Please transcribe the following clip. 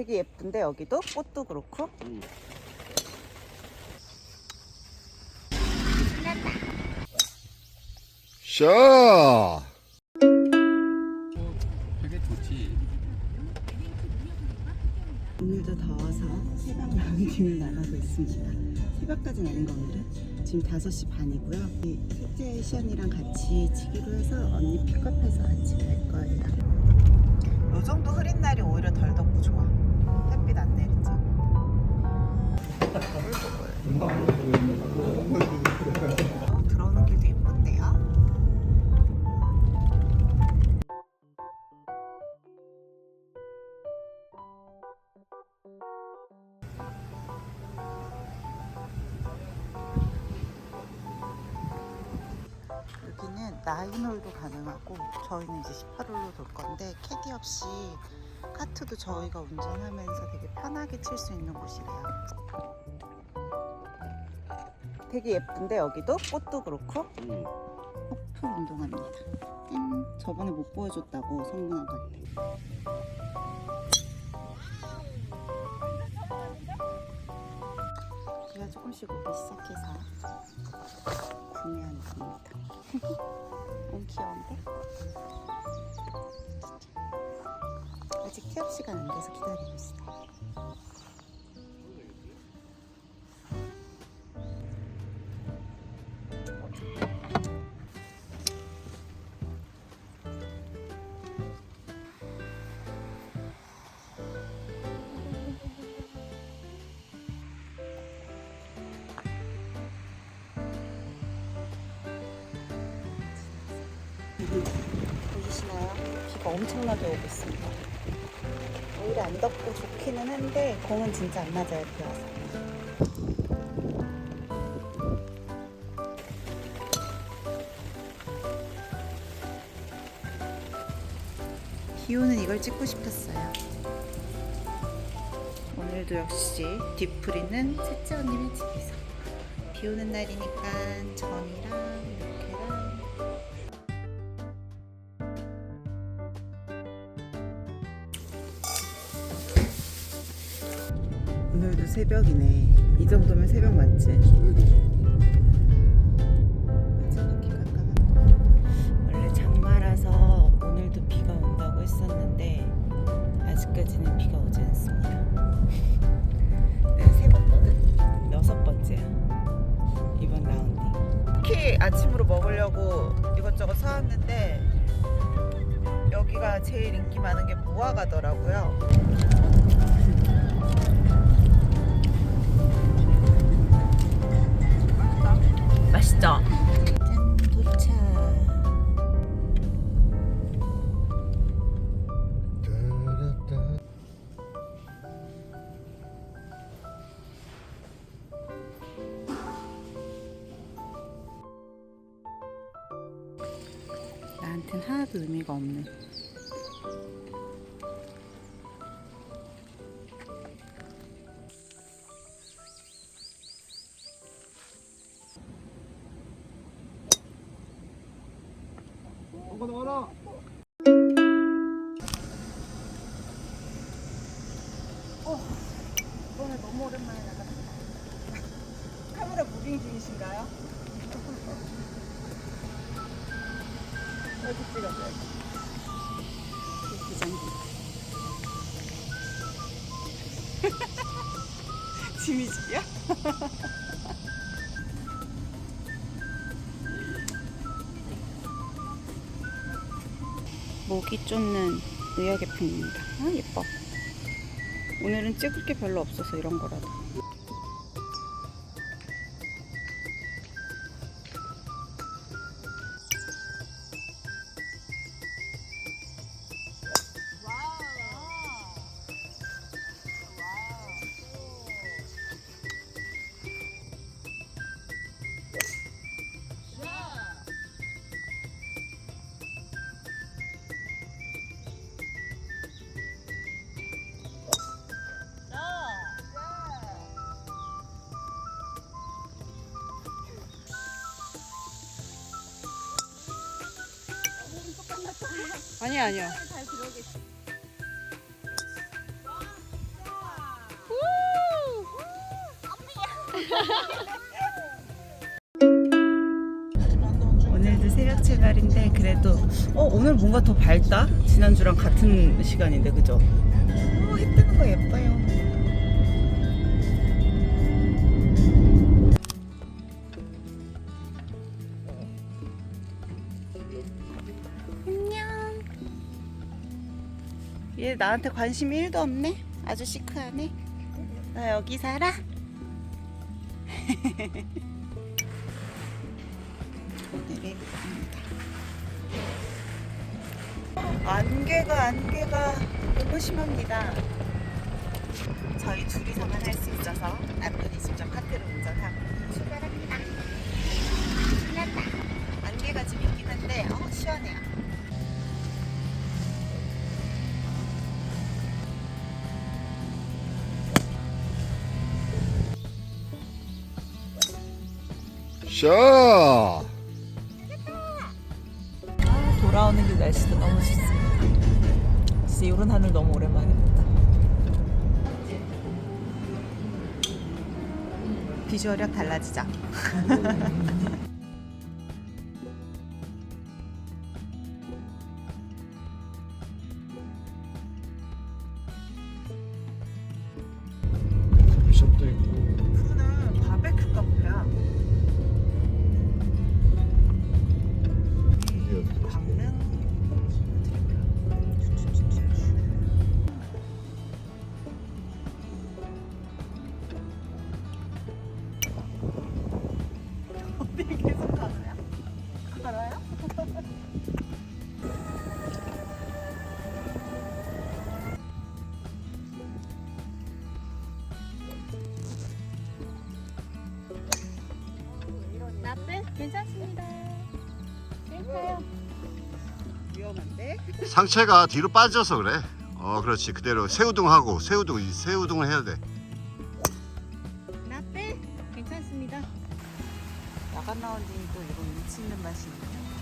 되게 예쁜데 여기도 꽃도 그렇고. 샤! 되게 좋지. 오늘도 더워서 새벽 라운딩을 나가고 있습니다. 새벽까지는 아닌 거 오늘은. 지금 5시 반이고요. 이 셋째 시연이랑 같이 치기로 해서 언니 픽업해서 같이 갈 거예요. 요 정도 흐린 날이 오히려 덜 덥고 좋아. 들어오는 길도 예쁜데요. 여기는 나인홀도 가능하고 저희는 이제 18홀로 돌 건데 캐디 없이 카트도 저희가 운전하면서 되게 편하게 칠 수 있는 곳이래요. 되게 예쁜데 여기도 꽃도 그렇고 응. 호프 운동합니다. 띵. 저번에 못 보여줬다고 성문학한테. 비가 조금씩 오기 시작해서 구매하는 겁니다. 너무 귀여운데? 아직 취업 시간 안 돼서 기다리고 있어요. 비가 엄청나게 오고 있습니다. 오히려 안 덥고 좋기는 한데 공은 진짜 안 맞아요, 비 와서. 비 오는 이걸 찍고 싶었어요. 오늘도 역시 뒤풀이는 셋째 언니네 집에서. 비 오는 날이니까 전이랑 오늘도 새벽이네. 이 정도면 새벽 맞지? 마지막에 깜깜한. 원래 장마라서 오늘도 비가 온다고 했었는데 아직까지는 비가 오지 않습니다. 네, 세 번거든. 여섯 번째야. 이번 라운딩. 특히 아침으로 먹으려고 이것저것 사왔는데 여기가 제일 인기 많은 게 무화과더라고요. 나한텐 하나도 의미가 없는. 이번에 너무 오랜만에 나갔다. 카메라 무빙 중이신가요? 여기 찍어줘 여기. 기장기. 지미집이야? 모기 쫓는 의학의 품입니다. 아 예뻐. 오늘은 찍을 게 별로 없어서 이런 거라도. 아니야 아니요. 오늘도 새벽 출발인데 그래도 어 오늘 뭔가 더 밝다 지난주랑 같은 시간인데 그죠? 어해 뜨는 거 예뻐. 얘 나한테 관심이 1도 없네. 아주 시크하네. 나 여기 살아? 오늘의 입니다. 안개가 안개가 너무 심합니다. 저희 둘이서만 할 수 있어서 남편이 직접 카트를 운전 샷! 아, 돌아오는 길 날씨도 너무 좋습니다. 진짜 이런 하늘 너무 오랜만에 본다. 비주얼이 확 달라지죠? 나쁜 괜찮습니다. 괜찮아요. 위험한데? 상체가 뒤로 빠져서 그래. 어, 그렇지. 그대로 새우등 하고 새우등, 이 새우등을 해야 돼. 나쁜 괜찮습니다. 야간 나온 뒤니 또 이런 미치는 맛이 있네요.